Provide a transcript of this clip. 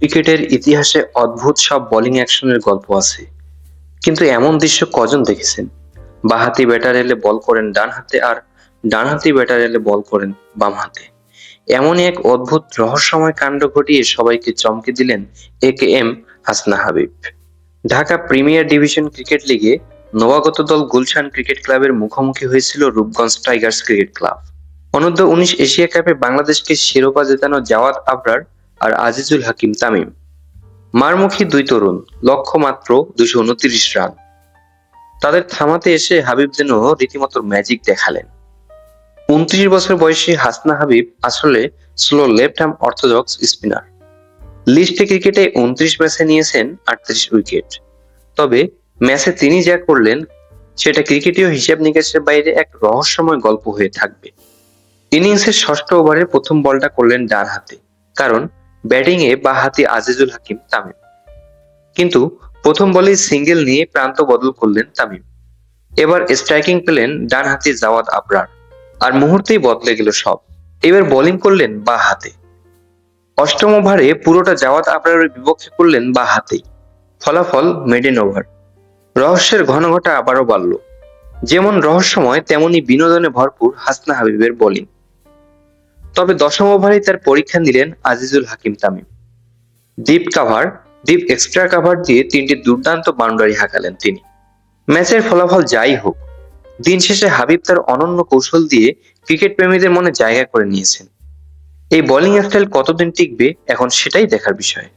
ক্রিকেটের ইতিহাসে অদ্ভুত সব বোলিং অ্যাকশনের গল্প আছে। কিন্তু এমন দৃশ্য কজন দেখেছেন? বাঁহাতি ব্যাটার এলে বল করেন ডান হাতে আর ডানহাতি ব্যাটার এলে বল করেন বাম হাতে। এমনই এক অদ্ভুত রহস্যময় কাণ্ড ঘটিয়ে সবাইকে চমকে দিলেন A K M Hasna Habib. Dhaka premier division cricket লিগে নবাগত দল গুলশান ক্রিকেট ক্লাবের মুখোমুখি হয়েছিল রূপগঞ্জ টাইগার্স ক্রিকেট ক্লাব। অনূর্ধ্ব উনিশ এশিয়া কাপে বাংলাদেশকে শিরোপা জেতানো জাওয়াদ আবরার আর আজিজুল হাকিম তামিম। মারমুখী দুই তরুণ, লক্ষ্য মাত্র দুশো উনত্রিশ রান। তাদের থামাতে এসে হাবিব যেন রীতিমতো ম্যাজিক দেখালেন। উনত্রিশ বছর বয়সী হাসনা হাবিব আসলে slow left arm orthodox spinner লিস্টে ক্রিকেটে উনত্রিশ ম্যাচে নিয়েছেন আটত্রিশ উইকেট তবে ম্যাচে তিনি যা করলেন, সেটা ক্রিকেটীয় হিসাব নিকাশের বাইরে এক রহস্যময় গল্প হয়ে থাকবে। ইনিংসের ষষ্ঠ ওভারে প্রথম বলটা করলেন ডান হাতে, কারণ ব্যাটিংয়ে বা হাতি আজিজুল হাকিম, তামিম। কিন্তু প্রথম বলেই সিঙ্গেল নিয়ে প্রান্ত বদল করলেন তামিম। এবার স্ট্রাইকিং পেলেন ডান হাতি জাওয়াদ আবরার। আর মুহূর্তেই বদলে গেল সব। এবার বোলিং করলেন বা হাতে। অষ্টম ওভারে পুরোটা জাওয়াদ আবরারের বিপক্ষে করলেন বা হাতেই ফলাফল মেডেন ওভার। রহস্যের ঘনঘটা আবারও বাড়ল। যেমন রহস্যময়, তেমনি বিনোদনে ভরপুর হাসনা হাবিবের বোলিং। তবে দশম ওভারে তার পরীক্ষা নিলেন Azizul Hakim Tamim. Deep cover, deep extra cover দিয়ে তিনটি দুর্দান্ত বাউন্ডারি হাঁকালেন তিনি। ম্যাচের ফলাফল যাই হোক, দিন শেষে হাবিব তার অনন্য কৌশল দিয়ে ক্রিকেট প্রেমীদের মনে জায়গা করে নিয়েছেন। এই বোলিং স্টাইল কতদিন টিকবে, এখন সেটাই দেখার বিষয়।